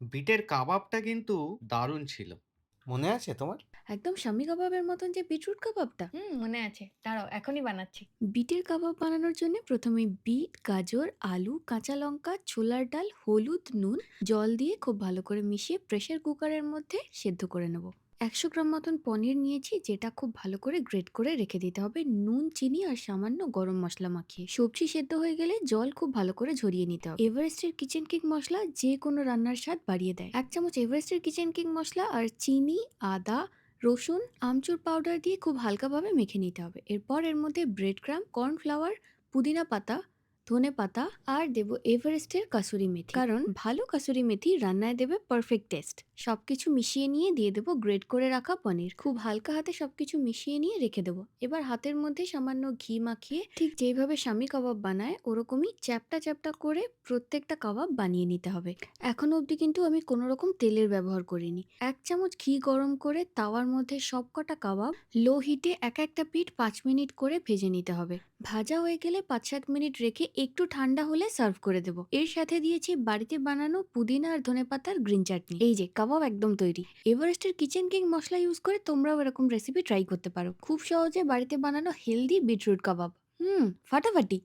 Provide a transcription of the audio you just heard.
বিটের কাবাবটা কিন্তু দারুণ ছিল। মনে আছে তোমার? একদম শামি কাবাবের মতন যে বিটরুট কাবাবটা হুম মনে আছে দাঁড়াও এখনই বানাচ্ছি বিটের কাবাব বানানোর জন্য প্রথমে বিট গাজর আলু কাঁচা লঙ্কা ছোলার ডাল হলুদ নুন জল দিয়ে খুব ভালো করে মিশিয়ে প্রেসার কুকারের মধ্যে সেদ্ধ করে নেব একশো গ্রাম মতন পনির নিয়েছি, যেটা খুব ভালো করে গ্রেট করে রেখে দিতে হবে। নুন, চিনি আর সামান্য গরম মশলা মাখিয়ে। সবজি সেদ্ধ হয়ে গেলে জল খুব ভালো করে ঝরিয়ে নিতে হবে। এভারেস্টের কিচেন কিং মশলা যে কোনো রান্নার স্বাদ বাড়িয়ে দেয়। এক চামচ এভারেস্টের কিচেন কিং মশলা আর চিনি, আদা, রসুন, আমচুর পাউডার দিয়ে খুব হালকাভাবে মেখে নিতে হবে। এরপর এর মধ্যে ব্রেড ক্রাম, কর্নফ্লাওয়ার, পুদিনা পাতা ধনে পাতা আর দেব এভারেস্টের কাসুরি মেথি। কারণ ভালো কাসুরি মেথি রান্নায় দেবে পারফেক্ট টেস্ট সবকিছু মিশিয়ে নিয়ে দিয়ে দেবো গ্রেড করে রাখা পনির। খুব হালকা হাতে সবকিছু মিশিয়ে নিয়ে রেখে দেবো। এবার হাতের মধ্যে সামান্য ঘি মাখিয়ে ঠিক যেভাবে স্বামী কাবাব বানায়, ওরকমই চ্যাপটা চ্যাপটা করে প্রত্যেকটা কাবাব বানিয়ে নিতে হবে। এখনও অবধি কিন্তু আমি কোনো রকম তেলের ব্যবহার করিনি। এক চামচ ঘি গরম করে তাওয়ার মধ্যে সবকটা কাবাব লো হিটে এক একটা পিঠ পাঁচ মিনিট করে ভেজে নিতে হবে। ভাজা হয়ে গেলে পাঁচ সাত মিনিট রেখে একটু ঠান্ডা হলে সার্ভ করে দেবো। এর সাথে দিয়েছি বাড়িতে বানানো পুদিনা আর ধনে পাতার গ্রিন চাটনি। এই যে, কাবাব একদম তৈরি। এভারেস্টের কিচেন কিং মশলা ইউজ করে তোমরাও এরকম রেসিপি ট্রাই করতে পারো। খুব সহজে বাড়িতে বানানো হেলদি বিটরুট কাবাব। হুম, ফাটাফাটি।